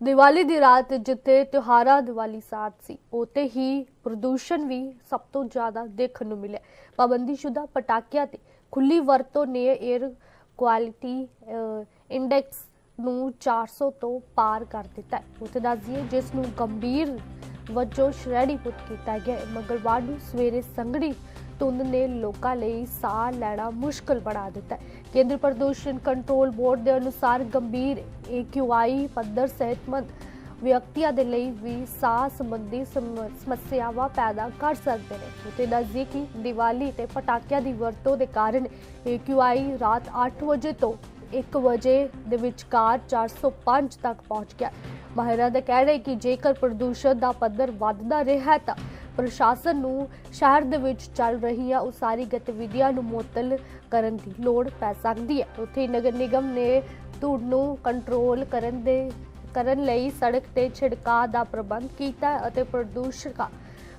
ਦੀਵਾਲੀ ਦੀ ਰਾਤ ਜਿੱਥੇ ਤਿਉਹਾਰਾਂ ਦੀਵਾਲੀ ਸਾਥ ਸੀ ਉਤੇ ਹੀ ਪ੍ਰਦੂਸ਼ਣ ਵੀ ਸਭ ਤੋਂ ਜ਼ਿਆਦਾ ਦੇਖਣ ਨੂੰ ਮਿਲਿਆ। ਪਾਬੰਦੀਸ਼ੁਦਾ ਪਟਾਕਿਆਂ ਤੇ ਖੁੱਲੀ ਵਰਤੋਂ ਨੇ 에ਅਰ ਕੁਆਲਿਟੀ ਇੰਡੈਕਸ ਨੂੰ 400 ਤੋਂ ਪਾਰ ਕਰ ਦਿੱਤਾ ਹੈ। ਉਤੇ ਦੱਸਦੀਏ, ਜਿਸ ਨੂੰ ਗੰਭੀਰ ਵਜੋਂ ਸ਼੍ਰੇਣੀਬੱਧ ਕੀਤਾ ਗਿਆ ਹੈ। ਮੰਗਲਵਾਰ ਨੂੰ ਸਵੇਰੇ ਸੰਘਣੀ ਧੁੰਦ ਨੇ ਲੋਕਾਂ ਲਈ ਸਾਹ ਲੈਣਾ ਮੁਸ਼ਕਲ ਬਣਾ ਦਿੱਤਾ ਹੈ। ਕੇਂਦਰ ਪ੍ਰਦੂਸ਼ਣ ਕੰਟਰੋਲ ਬੋਰਡ ਦੇ ਅਨੁਸਾਰ ਗੰਭੀਰ AQI ਪੱਧਰ ਸਿਹਤਮੰਦ ਵਿਅਕਤੀਆਂ ਦੇ ਲਈ ਵੀ ਸਾਹ ਸੰਬੰਧੀ ਸਮੱਸਿਆਵਾਂ ਪੈਦਾ ਕਰ ਸਕਦੇ ਨੇ। ਉਤੇ ਨਜ਼ਦੀਕੀ ਦੀਵਾਲੀ ਤੇ ਪਟਾਕਿਆਂ ਦੀ ਵਰਤੋਂ ਦੇ ਕਾਰਨ AQI ਰਾਤ 8 ਵਜੇ ਤੋਂ 1 ਵਜੇ ਦੇ ਵਿਚਕਾਰ 405 ਤੱਕ ਪਹੁੰਚ ਗਿਆ। ਮਾਹਿਰਾਂ ਦਾ ਕਹਿਣਾ ਹੈ ਕਿ ਜੇਕਰ ਪ੍ਰਦੂਸ਼ਣ ਦਾ ਪੱਧਰ ਵੱਧਦਾ ਰਿਹਾ ਤਾਂ ਪ੍ਰਸ਼ਾਸਨ ਨੂੰ ਸ਼ਹਿਰ ਦੇ ਵਿੱਚ ਚੱਲ ਰਹੀਆਂ ਉਸਾਰੀ ਗਤੀਵਿਧੀਆਂ ਨੂੰ ਮੁਅੱਤਲ ਕਰਨ ਦੀ ਲੋੜ ਪੈ ਸਕਦੀ ਹੈ। ਉੱਥੇ ਹੀ ਨਗਰ ਨਿਗਮ ਨੇ ਧੂੜ ਨੂੰ ਕੰਟਰੋਲ ਕਰਨ ਦੇ, ਕਰਨ ਲਈ ਸੜਕ ਤੇ ਛਿੜਕਾਅ ਦਾ ਪ੍ਰਬੰਧ ਕੀਤਾ ਅਤੇ ਪ੍ਰਦੂਸ਼ਕਾਂ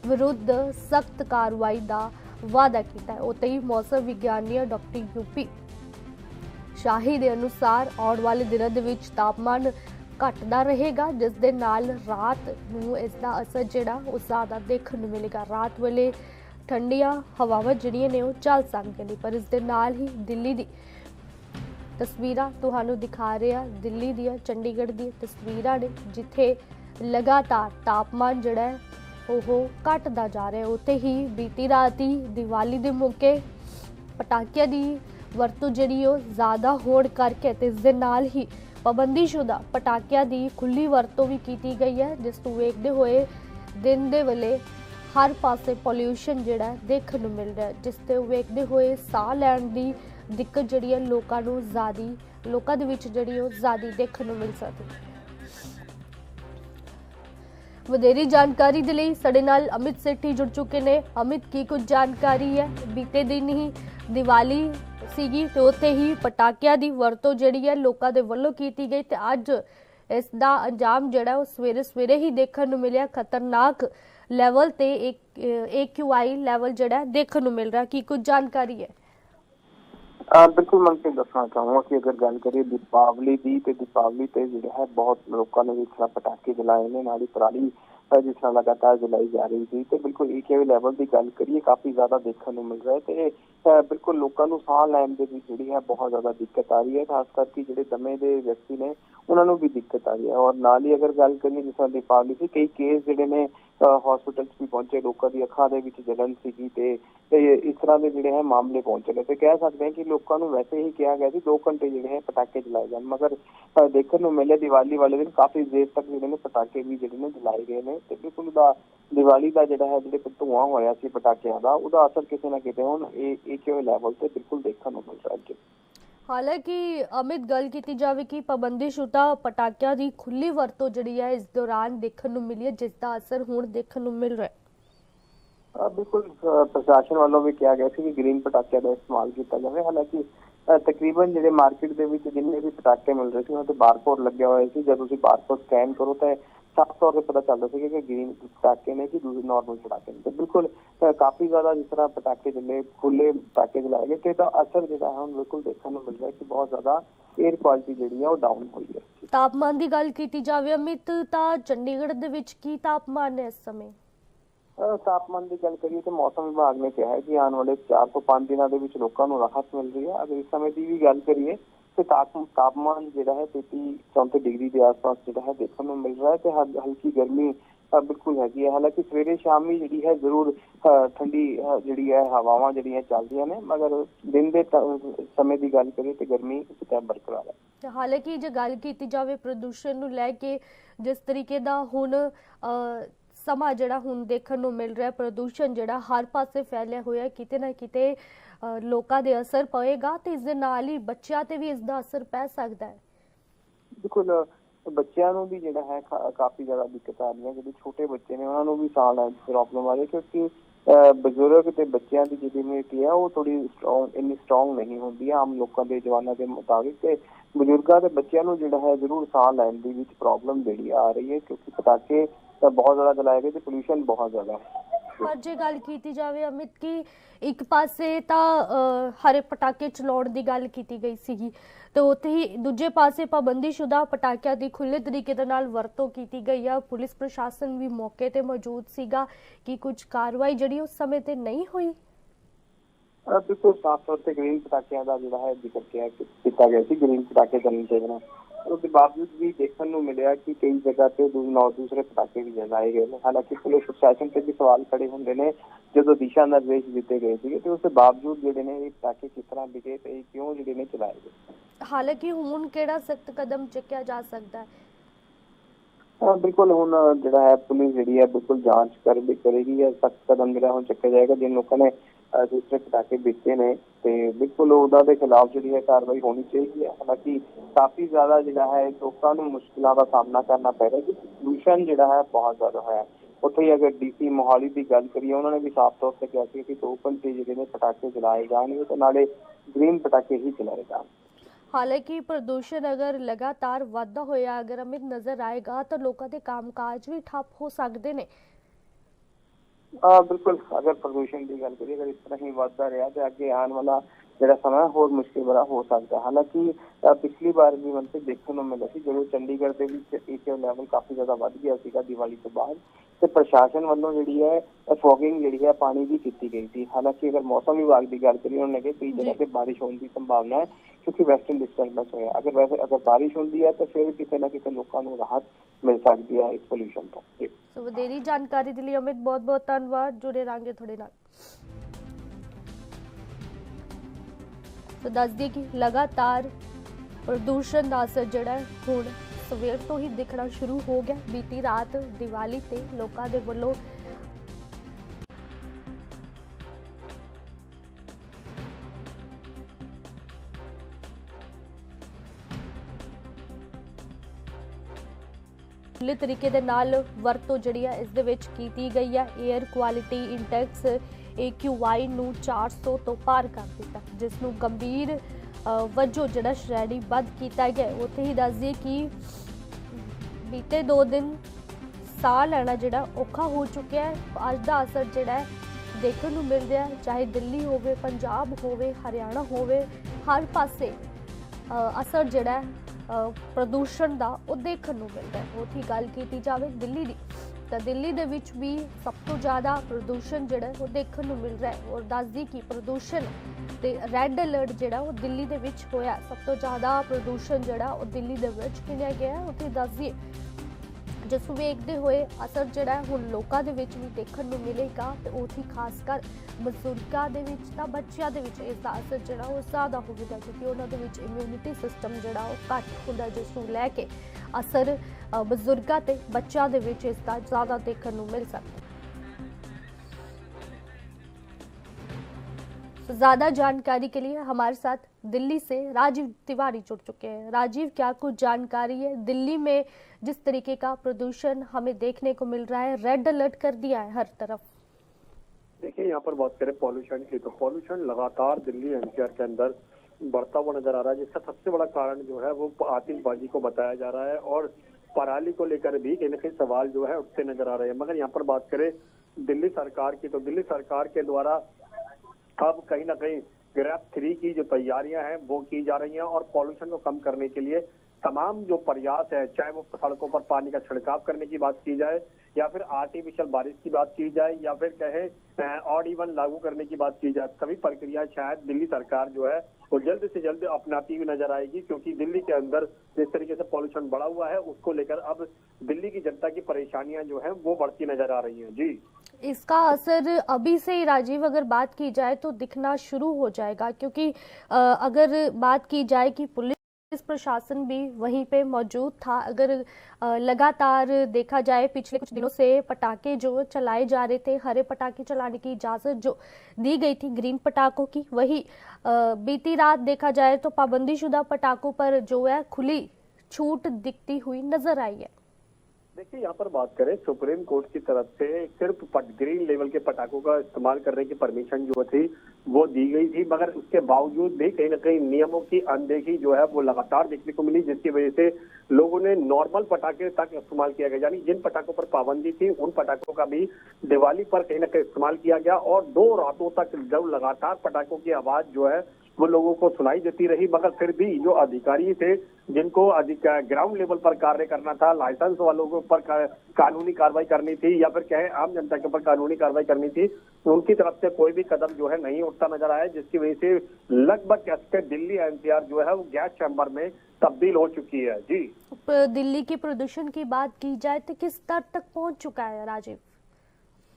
ਵਿਰੁੱਧ ਸਖਤ ਕਾਰਵਾਈ ਦਾ ਵਾਅਦਾ ਕੀਤਾ। ਹੈ ਉੱਥੇ ਹੀ ਮੌਸਮ ਵਿਗਿਆਨੀ ਡਾਕਟਰ ਯੂਪੀ ਸ਼ਾਹੀ ਦੇ ਅਨੁਸਾਰ ਆਉਣ ਵਾਲੇ ਦਿਨਾਂ ਦੇ ਵਿੱਚ ਤਾਪਮਾਨ ਘਟਦਾ ਰਹੇਗਾ, ਜਿਸ ਦੇ ਨਾਲ ਰਾਤ ਨੂੰ ਇਸ ਦਾ ਅਸਰ ਜਿਹੜਾ, ਉਹ ਜ਼ਿਆਦਾ ਦੇਖਣ ਨੂੰ ਮਿਲੇਗਾ। ਰਾਤ ਵੇਲੇ ਠੰਡੀਆਂ ਹਵਾਵਾਂ ਜਿਹੜੀਆਂ ਨੇ, ਉਹ ਚੱਲ ਸਕਦੀਆਂ ਨੇ, ਪਰ ਇਸ ਦੇ ਨਾਲ ਹੀ ਦਿੱਲੀ ਦੀ ਤਸਵੀਰਾਂ ਤੁਹਾਨੂੰ ਦਿਖਾ ਰਹੇ। ਆ ਦਿੱਲੀ ਦੀਆਂ, ਚੰਡੀਗੜ੍ਹ ਦੀਆਂ ਤਸਵੀਰਾਂ ਨੇ, ਜਿੱਥੇ ਲਗਾਤਾਰ ਤਾਪਮਾਨ ਜਿਹੜਾ ਹੈ, ਉਹ ਘਟਦਾ ਜਾ ਰਿਹਾ। ਉੱਥੇ ਹੀ ਬੀਤੀ ਰਾਤ ਹੀ ਦੀਵਾਲੀ ਦੇ ਮੌਕੇ ਪਟਾਕਿਆਂ ਦੀ ਵਰਤੋਂ ਜਿਹੜੀ, ਉਹ ਜ਼ਿਆਦਾ ਹੋਣ ਕਰਕੇ ਤੇ ਇਸ ਦੇ ਨਾਲ ਹੀ ਪਾਬੰਦੀਸ਼ੁਦਾ ਪਟਾਕਿਆਂ ਦੀ ਖੁੱਲੀ ਵਰਤੋਂ ਵੀ ਕੀਤੀ ਗਈ ਹੈ, ਜਿਸ ਨੂੰ ਵੇਖਦੇ ਹੋਏ ਦਿਨ ਦੇ ਵੇਲੇ ਹਰ ਪਾਸੇ ਪੋਲਿਊਸ਼ਨ ਜਿਹੜਾ ਦੇਖਣ ਨੂੰ ਮਿਲ ਰਿਹਾ ਜਿਸ ਤੇ ਵੇਖਦੇ ਹੋਏ ਸਾਹ ਲੈਣ ਦੀ ਦਿੱਕਤ ਜਿਹੜੀ ਹੈ ਲੋਕਾਂ ਨੂੰ ਜ਼ਿਆਦੀ, ਲੋਕਾਂ ਦੇ ਵਿੱਚ ਜਿਹੜੀ ਉਹ ਜ਼ਿਆਦੀ ਦੇਖਣ ਨੂੰ ਮਿਲ ਸਕਦੀ ਵਧੇਰੀ ਜਾਣਕਾਰੀ ਦੇ ਲਈ ਸਾਡੇ ਨਾਲ ਅਮਿਤ ਸੇਠੀ ਜੁੜ ਚੁੱਕੇ ਨੇ। ਅਮਿਤ, ਕੀ ਕੁਝ ਜਾਣਕਾਰੀ ਹੈ? ਬੀਤੇ ਦਿਨ ਹੀ ਦੀਵਾਲੀ ਸੀਗੀ ਤੇ ਉੱਥੇ ਹੀ ਪਟਾਕਿਆਂ ਦੀ ਵਰਤੋਂ ਜਿਹੜੀ ਹੈ ਲੋਕਾਂ ਦੇ ਵੱਲੋਂ ਕੀਤੀ ਗਈ ਤੇ ਅੱਜ ਇਸ ਦਾ ਅੰਜਾਮ ਜਿਹੜਾ ਉਹ ਸਵੇਰੇ ਸਵੇਰੇ ਹੀ ਦੇਖਣ ਨੂੰ ਮਿਲਿਆ। ਖਤਰਨਾਕ ਲੈਵਲ ਤੇ ਇੱਕ AQI ਲੈਵਲ ਜਿਹੜਾ ਦੇਖਣ ਨੂੰ ਮਿਲ ਰਿਹਾ। ਕੀ ਕੁਝ ਜਾਣਕਾਰੀ ਹੈ? ਅਹ ਬਿਲਕੁਲ ਮੈਂ ਤੁਹਾਨੂੰ ਦੱਸਣਾ ਚਾਹੂੰਗਾ ਕਿ ਅਗਰ ਗੱਲ ਕਰੀਏ ਦੀਪਾਵਲੀ ਦੀ ਤੇ ਦੀਪਾਵਲੀ ਤੇ ਜਿਹੜਾ ਹੈ ਬਹੁਤ ਲੋਕਾਂ ਨੇ ਇਸ ਪਟਾਕੇ ਜਲਾਏ ਨੇ, ਨਾਲ ਹੀ ਪਰਾਲੀ ਜਿਸ ਤਰ੍ਹਾਂ ਲਗਾਤਾਰ ਜਲਾਈ ਜਾ ਰਹੀ ਸੀ, ਤੇ ਬਿਲਕੁਲ ਈਕੇਵੀ ਲੈਵਲ ਦੀ ਗੱਲ ਕਰੀਏ, ਕਾਫੀ ਜ਼ਿਆਦਾ ਦੇਖਣ ਨੂੰ ਮਿਲ ਰਿਹਾ ਹੈ ਤੇ ਅਹ ਬਿਲਕੁਲ ਲੋਕਾਂ ਨੂੰ ਸਾਹ ਲੈਣ ਦੇ ਵਿੱਚ ਜਿਹੜੀ ਹੈ ਬਹੁਤ ਜ਼ਿਆਦਾ ਦਿੱਕਤ ਆ ਰਹੀ ਹੈ, ਖਾਸ ਕਰਕੇ ਜਿਹੜੇ ਦਮੇ ਦੇ ਵਿਅਕਤੀ ਨੇ, ਉਹਨਾਂ ਨੂੰ ਵੀ ਦਿੱਕਤ ਆ ਰਹੀ ਹੈ। ਔਰ ਨਾਲ ਹੀ ਅਗਰ ਗੱਲ ਕਰੀਏ ਜਿਸ ਤਰ੍ਹਾਂ ਦੀਪਾਵਲੀ ਸੀ ਕਈ ਕੇਸ ਜਿਹੜੇ ਨੇ ਹਸਪੀਟਲ 'ਚ ਵੀ ਪਹੁੰਚੇ, ਲੋਕਾਂ ਦੀ ਅੱਖਾਂ ਦੇ ਵਿੱਚ ਜਲਨ ਸੀਗੀ ਤੇ ਇਸ ਤਰ੍ਹਾਂ ਦੇ ਜਿਹੜੇ ਹੈ ਮਾਮਲੇ ਪਹੁੰਚੇ ਨੇ। ਤੇ ਕਹਿ ਸਕਦੇ ਹਾਂ ਕਿ ਲੋਕਾਂ ਨੂੰ ਵੈਸੇ ਹੀ ਕਿਹਾ ਗਿਆ ਸੀ 2 ਘੰਟੇ ਜਿਹੜੇ ਹੈ ਪਟਾਕੇ ਜਲਾਏ ਜਾਣ, ਮਗਰ ਦੇਖਣ ਨੂੰ ਮਿਲਿਆ ਦੀਵਾਲੀ ਵਾਲੇ ਦਿਨ ਕਾਫੀ ਦੇਰ ਤੱਕ ਜਿਹੜੇ ਨੇ ਪਟਾਕੇ ਵੀ ਜਿਹੜੇ ਨੇ ਜਲਾਏ ਗਏ ਨੇ। ਤੇ ਬਿਲਕੁਲ ਦਾ ਦੀਵਾਲੀ ਦਾ ਜਿਹੜਾ ਹੈ ਜਿਹੜੇ ਧੂਆਂ ਹੋਇਆ ਸੀ ਪਟਾਕਿਆਂ ਦਾ, ਉਹਦਾ ਅਸਰ ਕਿਸੇ ਨਾ ਕਿਤੇ ਹੁਣ ਇਹ ਇਹ ਕਿਉਂ ਲੈਵਲ ਤੇ ਬਿਲਕੁਲ ਦੇਖਣ ਨੂੰ ਮਿਲ ਰਿਹਾ ਹੈ ਹਾਲਾਂਕਿ ਅਮਿਤ ਗੱਲ ਕੀਤੀ ਜਾਵੇ ਕਿ ਪਾਬੰਦੀਸ਼ੁਦਾ ਪਟਾਕਿਆਂ ਦੀ ਖੁੱਲੀ ਵਰਤੋਂ ਜਿਹੜੀ ਹੈ ਇਸ ਦੌਰਾਨ ਦੇਖਣ ਨੂੰ ਮਿਲੀ ਹੈ, ਜਿਸ ਦਾ ਅਸਰ ਹੁਣ ਦੇਖਣ ਨੂੰ ਮਿਲ ਰਿਹਾ ਹੈ। ਬਿਲਕੁਲ ਪ੍ਰਸ਼ਾਸਨ ਵੱਲੋਂ ਵੀ ਕਿਹਾ ਗਿਆ ਸੀ ਕਿ ਗ੍ਰੀਨ ਪਟਾਕਿਆਂ ਦਾ ਇਸਤੇਮਾਲ ਕੀਤਾ ਜਾਵੇ। ਹਾਲਾਂਕਿ ਤਕਰੀਬਨ ਜਿਹੜੇ ਮਾਰਕੀਟ ਦੇ ਵਿੱਚ ਜਿੰਨੇ ਵੀ ਪਟਾਕੇ ਮਿਲ ਰਹੇ ਸੀ, ਉਹਨਾਂ ਤੇ ਬਾਰਕੋਡ ਲੱਗਿਆ ਹੋਇਆ ਸੀ। ਜਦੋਂ ਤੁਸੀਂ ਬਾਰਕੋਡ ਸਕੈਨ ਕਰੋ ਤਾਂ ਸਾਫ਼ ਤੌਰ ਤੇ ਪਤਾ ਚੱਲਦਾ ਸੀ ਕਿ ਗ੍ਰੀਨ ਪਟਾਕੇ ਨੇ ਕਿ ਦੂਸਰੇ ਨਾਰਮਲ ਪਟਾਕੇ ਨੇ। ਤੇ ਬਿਲਕੁਲ ਕਾਫੀ ਜ਼ਿਆਦਾ ਜਿਸ ਤਰ੍ਹਾਂ ਪਟਾਕੇ ਜਿਹੜੇ ਖੁੱਲੇ ਪਟਾਕੇ ਚਲਾਏ ਗਏ ਤੇ ਇਹਦਾ ਅਸਰ ਜਿਹੜਾ ਹੈ ਹੁਣ ਬਿਲਕੁਲ ਦੇਖਣ ਨੂੰ ਮਿਲ ਰਿਹਾ ਕਿ ਬਹੁਤ ਜ਼ਿਆਦਾ 에ਅਰ ਕੁਆਲਿਟੀ ਜਿਹੜੀ ਹੈ ਉਹ ਡਾਊਨ ਹੋਈ ਹੈ। ਤਾਪਮਾਨ ਦੀ ਗੱਲ ਕੀਤੀ ਜਾਵੇ ਅਮਿਤ ਤਾਂ ਚੰਡੀਗੜ੍ਹ ਦੇ ਵਿੱਚ ਕੀ ਤਾਪਮਾਨ ਹੈ ਇਸ ਸਮੇਂ? ਤਾਪਮਾਨ ਦੀ ਗੱਲ ਕਰੀਏ ਤਾਂ ਮੌਸਮ ਵਿਭਾਗ ਨੇ ਕਿਹਾ ਹੈ ਕਿ ਆਉਣ ਵਾਲੇ 4 ਤੋਂ 5 ਦਿਨਾਂ ਦੇ ਵਿੱਚ ਲੋਕਾਂ ਨੂੰ ਰਾਹਤ ਮਿਲ ਰਹੀ ਹੈ। ਅਗਰ ਇਸ ਸਮੇਂ ਦੀ ਵੀ ਗੱਲ ਕਰੀਏ ਤੇ ਤਾਪਮਾਨ ਜਿਹੜਾ ਹੈ 33 34 ਡਿਗਰੀ ਦੇ ਆਸ-ਪਾਸ ਜਿਹੜਾ ਹੈ ਦੇਖਣ ਨੂੰ ਮਿਲ ਰਿਹਾ ਹੈ ਤੇ ਹਲਕੀ ਗਰਮੀ ਬਿਲਕੁਲ ਹੈਗੀ ਹੈ। ਹਾਲਾਂਕਿ ਸਵੇਰੇ ਸ਼ਾਮੀ ਜਿਹੜੀ ਹੈ ਜ਼ਰੂਰ ਠੰਡੀ ਜਿਹੜੀ ਹੈ ਹਵਾਵਾਂ ਜਿਹੜੀਆਂ ਚੱਲਦੀਆਂ ਨੇ, ਮਗਰ ਦਿਨ ਦੇ ਸਮੇਂ ਦੀ ਗੱਲ ਕਰੀਏ ਤੇ ਗਰਮੀ ਇਸ ਬਰਕਰਾਰ ਹੈ। ਤੇ ਹਾਲਾਂਕਿ ਜੇ ਗੱਲ ਕੀਤੀ ਜਾਵੇ ਪ੍ਰਦੂਸ਼ਣ ਨੂੰ ਲੈ ਕੇ, ਜਿਸ ਤਰੀਕੇ ਦਾ ਹੁਣ ਸਮਾਂ ਜਿਹੜਾ ਹੁਣ ਦੇਖਣ ਨੂੰ ਮਿਲ ਰਿਹਾ ਪ੍ਰਦੂਸ਼ਣ ਜਿਹੜਾ ਹਰ ਪਾਸੇ ਫੈਲਿਆ ਹੋਇਆ ਕਿਤੇ ਨਾ ਕਿਤੇ ਲੋਕਾਂ ਦੇ ਅਸਰ ਪਏਗਾ ਤੇ ਇਸ ਦੇ ਨਾਲ ਹੀ ਬੱਚਿਆਂ ਤੇ ਵੀ ਇਸ ਦਾ ਅਸਰ ਪੈ ਸਕਦਾ ਹੈ। ਬਿਲਕੁਲ ਬੱਚਿਆਂ ਨੂੰ ਵੀ ਜਿਹੜਾ ਹੈ ਕਾਫੀ ਜ਼ਿਆਦਾ ਦਿੱਕਤ ਆ ਰਹੀ ਜਿਹੜੇ ਛੋਟੇ ਬੱਚੇ ਨੇ, ਉਹਨਾਂ ਨੂੰ ਵੀ ਸਾਹ ਲੈਣ ਦੀ ਪ੍ਰੋਬਲਮ ਆ ਰਹੀ ਕਿਉਂਕਿ ਬਜ਼ੁਰਗ ਤੇ ਬੱਚਿਆਂ ਦੀ ਜਿਹੜੀ ਇਮਿਊਨਿਟੀ ਹੈ, ਉਹ ਥੋੜੀ ਸਟਰੋਂਗ ਇੰਨੀ ਸਟਰੋਂਗ ਨਹੀਂ ਹੁੰਦੀ। ਆਮ ਲੋਕਾਂ ਦੇ, ਜਵਾਨਾਂ ਦੇ ਮੁਤਾਬਿਕ ਤੇ ਬਜ਼ੁਰਗਾਂ ਤੇ ਬੱਚਿਆਂ ਨੂੰ ਜਿਹੜਾ ਹੈ ਜ਼ਰੂਰ ਸਾਹ ਲੈਣ ਦੀ ਵਿੱਚ ਪ੍ਰੋਬਲਮ ਜਿਹੜੀ ਆ ਰਹੀ ਹੈ ਕਿਉਂਕਿ ਪਟਾਕੇ ਤਾਂ ਬਹੁਤ ਜ਼ਿਆਦਾ ਚਲਾਏ ਗਏ ਤੇ ਪੋਲੂਸ਼ਨ ਬਹੁਤ ਜ਼ਿਆਦਾ ਹੈ। ਪਰ ਜੇ ਗੱਲ ਕੀਤੀ ਜਾਵੇ ਅਮਿਤ ਕਿ ਇੱਕ ਪਾਸੇ ਤਾਂ ਅ, ਹਰੇ ਪਟਾਕੇ ਚਲਾਉਣ ਦੀ ਗੱਲ ਕੀਤੀ ਗਈ ਸੀਗੀ ਤੇ ਉੱਥੇ ਹੀ ਦੂਜੇ ਪਾਸੇ ਪਾਬੰਦੀਸ਼ੁਦਾ ਪਟਾਕਿਆਂ ਦੀ ਖੁੱਲੇ ਤਰੀਕੇ ਦੇ ਨਾਲ ਵਰਤੋਂ ਕੀਤੀ ਗਈ ਆ। ਪੁਲਿਸ ਪ੍ਰਸ਼ਾਸਨ ਵੀ ਮੌਕੇ ਤੇ ਮੌਜੂਦ ਸੀਗਾ ਕਿ ਕੁਝ ਕਾਰਵਾਈ ਜਿਹੜੀ ਉਸ ਸਮੇਂ ਤੇ ਨਹੀਂ ਹੋਈ। ਅਹ ਬਿਲਕੁਲ ਸਾਫ਼ ਤੌਰ ਤੇ ਗ੍ਰੀਨ ਪਟਾਕਿਆਂ ਦਾ ਜਿਹੜਾ ਹੈ ਜ਼ਿਕਰ ਕਿਹਾ ਕੀਤਾ ਗਿਆ ਸੀ। ਗ੍ਰੀਨ ਪਟਾਕੇ ਚੱਲਣ ਚਾਹੀਦੇ ਨੇ ਪਰ ਉਹਦੇ ਬਾਵਜੂਦ ਵੀ ਦੇਖਣ ਨੂੰ ਮਿਲਿਆ ਕਿ ਕਈ ਜਗ੍ਹਾ ਤੇ ਦੂ ਨੌ ਦੂਸਰੇ ਪਟਾਕੇ ਵੀ ਜਲਾਏ ਗਏ ਨੇ। ਹਾਲਾਂਕਿ ਪੁਲਿਸ ਪ੍ਰਸ਼ਾਸਨ ਤੇ ਵੀ ਸਵਾਲ ਖੜੇ ਹੁੰਦੇ ਨੇ ਜਦੋਂ ਦਿਸ਼ਾ ਨਿਰਦੇਸ਼ ਦਿੱਤੇ ਗਏ ਸੀਗੇ ਤੇ ਉਸ ਦੇ ਬਾਵਜੂਦ ਜਿਹੜੇ ਨੇ ਇਹ ਪਟਾਕੇ ਕਿਸ ਤਰ੍ਹਾਂ ਵਿਕੇ ਤੇ ਇਹ ਕਿਉਂ ਜਿਹੜੇ ਨੇ ਚਲਾਏ ਗਏ? ਹਾਲਾਂਕਿ ਹੁਣ ਕਿਹੜਾ ਸਖਤ ਕਦਮ ਚੁੱਕਿਆ ਜਾ ਸਕਦਾ ਹੈ? ਹਾਂ ਬਿਲਕੁਲ ਹੁਣ ਜਿਹੜਾ ਹੈ ਪੁਲਿਸ ਜਿਹੜੀ ਹੈ ਬਿਲਕੁਲ ਜਾਂਚ ਕਰ ਕਰੇਗੀ ਜਾਂ ਸਖਤ ਕਦਮ ਜਿਹੜਾ ਹੁਣ ਚੱਕਿਆ ਜਾਏਗਾ ਜਿਨ ਲੋਕਾਂ ਨੇ ਦੂਸਰੇ ਪਟਾਕੇ ਵੇਚੇ ਨੇ ਤੇ ਬਿਲਕੁਲ ਉਹਨਾਂ ਦੇ ਖਿਲਾਫ ਜਿਹੜੀ ਹੈ ਕਾਰਵਾਈ ਹੋਣੀ ਚਾਹੀਦੀ ਹੈ। ਹਾਲਾਂਕਿ ਕਾਫੀ ਜ਼ਿਆਦਾ ਜਿਹੜਾ ਹੈ ਲੋਕਾਂ ਨੂੰ ਮੁਸ਼ਕਿਲਾਂ ਦਾ ਸਾਹਮਣਾ ਕਰਨਾ ਪੈ ਰਿਹਾ ਕਿ ਪੋਲੂਸ਼ਨ ਜਿਹੜਾ ਹੈ ਬਹੁਤ ਜ਼ਿਆਦਾ ਹੋਇਆ ਉੱਥੇ ਹੀ ਅਗਰ ਡੀਸੀ ਮੋਹਾਲੀ ਦੀ ਗੱਲ ਕਰੀਏ, ਉਹਨਾਂ ਨੇ ਵੀ ਸਾਫ਼ ਤੌਰ ਤੇ ਕਿਹਾ ਸੀ ਕਿ 2 ਘੰਟੇ ਜਿਹੜੇ ਨੇ ਪਟਾਕੇ ਚਲਾਏ ਜਾਣਗੇ ਤੇ ਨਾਲੇ ਗ੍ਰੀਨ ਪਟਾਕੇ ਹੀ ਚਲਾਏ ਜਾਣ ਹਾਲਾਂਕਿ ਪ੍ਰਦੂਸ਼ਣ ਅਗਰ ਲਗਾਤਾਰ ਵਾਧਾ ਹੋਇਆ ਅਗਰ ਅਮਿਤ ਨਜ਼ਰ ਆਏਗਾ ਤਾਂ ਲੋਕਾਂ ਦੇ ਕੰਮਕਾਜ ਵੀ ਠੱਪ ਹੋ ਸਕਦੇ ਨੇ। ਆ ਬਿਲਕੁਲ। ਅਗਰ ਪ੍ਰਦੂਸ਼ਣ ਦੀ ਗੱਲ ਕਰੀਏ ਅਗਰ ਇਸ ਤਰ੍ਹਾਂ ਹੀ ਵੱਧਦਾ ਰਿਹਾ ਤੇ ਅੱਗੇ ਆਉਣ ਵਾਲਾ ਜਿਹੜਾ ਸਮਾਂ ਹੋਰ ਮੁਸ਼ਕਿਲ ਭਰਾ ਹੋ ਸਕਦਾ। ਹਾਲਾਂਕਿ ਪਿਛਲੀ ਵਾਰ ਵੀ ਮਨ ਤੇ ਦੇਖਣ ਨੂੰ ਮਿਲਿਆ ਸੀ ਜਦੋਂ ਚੰਡੀਗੜ੍ਹ ਦੇ ਵਿੱਚ ਏਕੀਓ ਲੈਵਲ ਕਾਫੀ ਜ਼ਿਆਦਾ ਵੱਧ ਗਿਆ ਸੀਗਾ ਦੀਵਾਲੀ ਤੋਂ ਬਾਅਦ ਤੇ ਪ੍ਰਸ਼ਾਸਨ ਵੱਲੋਂ ਜਿਹੜੀ ਹੈ ਫੋਗਿੰਗ ਜਿਹੜੀ ਹੈ ਪਾਣੀ ਦੀ ਕੀਤੀ ਗਈ ਸੀ। ਹਾਲਾਂਕਿ ਅਗਰ ਮੌਸਮ ਵਿਭਾਗ ਦੀ ਗੱਲ ਕਰੀਏ ਉਹਨਾਂ ਨੇ ਕਿ ਕਈ ਜਗ੍ਹਾ ਤੇ ਬਾਰਿਸ਼ ਹੋਣ ਦੀ ਸੰਭਾਵਨਾ ਹੈ ਕਿਉਂਕਿ ਵੈਸਟਰਨ ਡਿਸਟਰਬੈਂਸ ਹੋਇਆ। ਅਗਰ ਵੈਸੇ ਅਗਰ ਬਾਰਿਸ਼ ਹੁੰਦੀ ਹੈ ਤਾਂ ਫਿਰ ਕਿਤੇ ਨਾ ਕਿਤੇ ਲੋਕਾਂ ਨੂੰ ਰਾਹਤ ਮਿਲ ਸਕਦੀ ਹੈ ਇਸ ਪੋਲੂਸ਼ਨ ਤੋਂ। ਸੋ ਵਧੇਰੀ ਜਾਣਕਾਰੀ ਦੇ ਲਈ ਅਮਿਤ, ਬਹੁਤ ਬਹੁਤ ਧੰਨਵਾਦ। ਜੁੜੇ ਰਾਂਗੇ ਤੁਹਾਡੇ ਨਾਲ। ਸੋ ਦੱਸ ਦਈਏ ਕਿ ਲਗਾਤਾਰ ਪ੍ਰਦੂਸ਼ਣ ਦਾ ਅਸਰ ਜਿਹੜਾ ਹੁਣ ਸਵੇਰ ਤੋਂ ਹੀ ਦਿਖਣਾ ਸ਼ੁਰੂ ਹੋ ਗਿਆ। ਬੀਤੀ ਰਾਤ ਦੀਵਾਲੀ ਤੇ ਲੋਕਾਂ ਦੇ ਵੱਲੋਂ ਖੁੱਲੇ ਤਰੀਕੇ ਦੇ ਨਾਲ ਵਰਤੋਂ ਜਿਹੜੀ ਹੈ ਇਸ ਦੇ ਵਿੱਚ ਕੀਤੀ ਗਈ ਹੈ 에ਅਰ ਕੁਆਲਿਟੀ ਇੰਡੈਕਸ AQI ਨੂੰ 400 ਤੋਂ ਪਾਰ ਕਰ ਦਿੱਤਾ, ਜਿਸ ਨੂੰ ਗੰਭੀਰ ਵਜੋਂ ਜਿਹੜਾ ਸ਼੍ਰੇਣੀਬੱਧ ਕੀਤਾ ਗਿਆ ਉੱਥੇ ਹੀ ਦੱਸ ਦਈਏ ਕਿ ਬੀਤੇ 2 ਦਿਨ ਸਾਹ ਲੈਣਾ ਜਿਹੜਾ ਔਖਾ ਹੋ ਚੁੱਕਿਆ ਹੈ। ਅੱਜ ਦਾ ਅਸਰ ਜਿਹੜਾ ਹੈ ਦੇਖਣ ਨੂੰ ਮਿਲ ਰਿਹਾ ਚਾਹੇ ਦਿੱਲੀ ਹੋਵੇ, ਪੰਜਾਬ ਹੋਵੇ, ਹਰਿਆਣਾ ਹੋਵੇ, ਹਰ ਪਾਸੇ ਅਸਰ ਜਿਹੜਾ ਪ੍ਰਦੂਸ਼ਣ ਦਾ ਉਹ ਦੇਖਣ ਨੂੰ ਮਿਲਦਾ ਹੈ। ਉੱਥੇ ਗੱਲ ਕੀਤੀ ਜਾਵੇ ਦਿੱਲੀ ਦੀ, ਤਾਂ ਦਿੱਲੀ ਦੇ ਵਿੱਚ ਵੀ ਸਭ ਤੋਂ ਜ਼ਿਆਦਾ ਪ੍ਰਦੂਸ਼ਣ ਜਿਹੜਾ ਉਹ ਦੇਖਣ ਨੂੰ ਮਿਲ ਰਿਹਾ ਹੈ। ਔਰ ਦੱਸਦੀ ਕਿ ਪ੍ਰਦੂਸ਼ਣ ਤੇ ਰੈੱਡ ਅਲਰਟ ਜਿਹੜਾ ਉਹ ਦਿੱਲੀ ਦੇ ਵਿੱਚ ਹੋਇਆ। ਸਭ ਤੋਂ ਜ਼ਿਆਦਾ ਪ੍ਰਦੂਸ਼ਣ ਜਿਹੜਾ ਉਹ ਦਿੱਲੀ ਦੇ ਵਿੱਚ ਗਿਣਿਆ ਗਿਆ ਹੈ। ਉੱਥੇ ਦੱਸਦੀ ਜਿਸ ਨੂੰ ਵੇਖਦੇ ਹੋਏ ਅਸਰ ਜਿਹੜਾ ਹੁਣ ਲੋਕਾਂ ਦੇ ਵਿੱਚ ਵੀ ਦੇਖਣ ਨੂੰ ਮਿਲੇਗਾ ਤੇ ਉਹ ਖਾਸ ਕਰ ਬਜ਼ੁਰਗਾਂ ਦੇ ਵਿੱਚ ਤਾਂ ਬੱਚਿਆਂ ਦੇ ਵਿੱਚ ਇਸ ਦਾ ਅਸਰ ਜਿਹੜਾ ਉਹ ਜ਼ਿਆਦਾ ਹੋਵੇਗਾ ਕਿਉਂਕਿ ਉਹਨਾਂ ਦੇ ਵਿੱਚ ਇਮਿਊਨਿਟੀ ਸਿਸਟਮ ਜਿਹੜਾ ਉਹ ਘੱਟ ਹੁੰਦਾ ਜਿਸ ਨੂੰ ਲੈ ਕੇ ਅਸਰ ਬਜ਼ੁਰਗਾਂ ਤੇ ਬੱਚਿਆਂ ਦੇ ਵਿੱਚ ਇਸ ਦਾ ਜ਼ਿਆਦਾ ਦੇਖਣ ਨੂੰ ਮਿਲ ਸਕਦਾ ज़्यादा जानकारी के लिए हमारे साथ दिल्ली से राजीव तिवारी जुड़ चुके हैं। राजीव, क्या कुछ जानकारी है? दिल्ली में जिस तरीके का प्रदूषण हमें देखने को मिल रहा है, रेड अलर्ट कर दिया है हर तरफ़। देखिए, यहाँ पर बात करें पॉल्यूशन की तो पॉल्यूशन लगातार दिल्ली एनसीआर के अंदर बढ़ता हुआ नज़र आ रहा है, जिसका सबसे बड़ा कारण जो है वो आतिशबाजी को बताया जा रहा है और पराली को लेकर भी कहीं ना कहीं सवाल जो है उठते नज़र आ रहे हैं। मगर यहाँ पर बात करें दिल्ली सरकार की तो दिल्ली सरकार के द्वारा अब कहीं ना कहीं ग्रैप थ्री की जो तैयारियाँ हैं, वो की जा रही हैं और पॉल्यूशन को कम करने के लिए तमाम जो प्रयास है, चाहे वो सड़कों पर पानी का छिड़काव करने की बात की जाए, या फिर आर्टिफिशियल बारिश की बात की जाए, या फिर कहे ऑड इवन लागू करने की बात की जाए, सभी प्रक्रिया शायद दिल्ली सरकार जो है, वो जल्द से जल्द अपनाती हुई नज़र आएगी, क्योंकि दिल्ली के अंदर जिस तरीके से पॉल्यूशन बढ़ा हुआ है, उसको लेकर अब दिल्ली की जनता की परेशानियाँ जो है, वो बढ़ती नज़र आ रही हैं। जी। इसका असर अभी से ही राजीव, अगर बात की जाए तो दिखना शुरू हो जाएगा, क्योंकि अगर बात की जाए कि पुलिस प्रशासन भी वहीं पे मौजूद था। अगर लगातार देखा जाए, पिछले कुछ दिनों से पटाखे जो चलाए जा रहे थे, हरे पटाखे चलाने की इजाज़त जो दी गई थी ग्रीन पटाखों की, वही बीती रात देखा जाए तो पाबंदीशुदा पटाखों पर जो है खुली छूट दिखती हुई नज़र आई है। देखिए यहाँ पर बात करें सुप्रीम कोर्ट की तरफ़ से सिर्फ़ पट, ग्रीन लेवल के पटाखों का इस्तेमाल करने की परमिशन जो थी वो दी गई थी मगर उसके बावजूद भी कहीं ना कहीं नियमों की अनदेखी जो है वो लगातार देखने को मिली जिसकी वजह से लोगों ने नॉर्मल पटाखे तक इस्तेमाल किया गया यानी जिन पटाखों पर पाबंदी थी उन पटाखों का भी दिवाली पर कहीं ना कहीं इस्तेमाल किया गया और दो रातों तक जब लगातार पटाखों की आवाज़ जो है वो लोगों को सुनाई देती रही मगर फिर भी जो अधिकारी थे जिनको अधिक ग्राउंड लेवल पर कार्य करना था लाइसेंस वालों के ऊपर का, कानूनी कार्रवाई करनी थी या फिर कहे आम जनता के ऊपर कानूनी कार्रवाई करनी थी उनकी तरफ़ से कोई भी कदम जो है नहीं उठता नज़र आया जिसकी वजह से लगभग कहते दिल्ली एनसीआर जो है वो गैस चैम्बर में तब्दील हो चुकी है। जी। दिल्ली के प्रदूषण की बात की जाए तो किस स्तर तक पहुँच चुका है राजीव?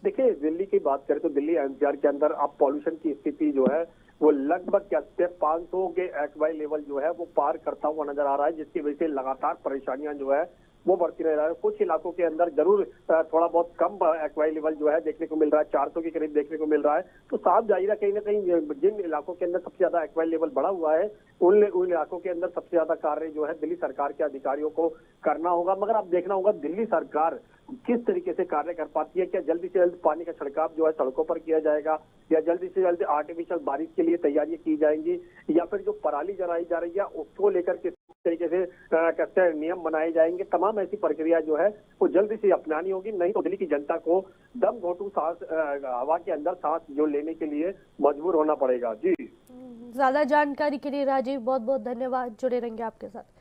देखिए दिल्ली की बात करें तो दिल्ली एनसीआर के अंदर अब पॉल्यूशन की स्थिति जो है वो लगभग कहते पाँच सौ के एक्वाई लेवल जो है वो पार करता हुआ नजर आ रहा है जिसकी वजह से लगातार परेशानियां जो है वो बढ़ती रह रहा है। कुछ इलाकों के अंदर ज़रूर थोड़ा बहुत कम एक्वाई लेवल जो है देखने को मिल रहा है। चार सौ के करीब देखने को मिल रहा है। तो साफ़ ज़ाहिर है, कहीं ना कहीं जिन इलाकों के अंदर सबसे ज़्यादा एक्वाई लेवल बढ़ा हुआ है, उन उन इलाकों के अंदर सबसे ज़्यादा कार्य जो है दिल्ली सरकार के अधिकारियों को करना होगा। मगर अब देखना होगा, दिल्ली सरकार किस तरीके से कार्य कर पाती है? क्या जल्दी से जल्द पानी का छिड़काव जो है सड़कों पर किया जाएगा? या जल्दी से जल्द आर्टिफिशियल बारिश के लिए तैयारियाँ की जाएँगी? या फिर जो पराली जलाई जा रही है, उसको लेकर किस तरीके से कहते हैं, नियम बनाए जाएँगे। तमाम ऐसी प्रक्रिया जो है, वो जल्दी से अपनानी होगी। नहीं तो दिल्ली की जनता को दम घोटू सांस हवा के अंदर सांस जो लेने के लिए मजबूर होना पड़ेगा। जी। ज़्यादा जानकारी के लिए राजीव बहुत बहुत धन्यवाद। जुड़े रहेंगे आपके साथ।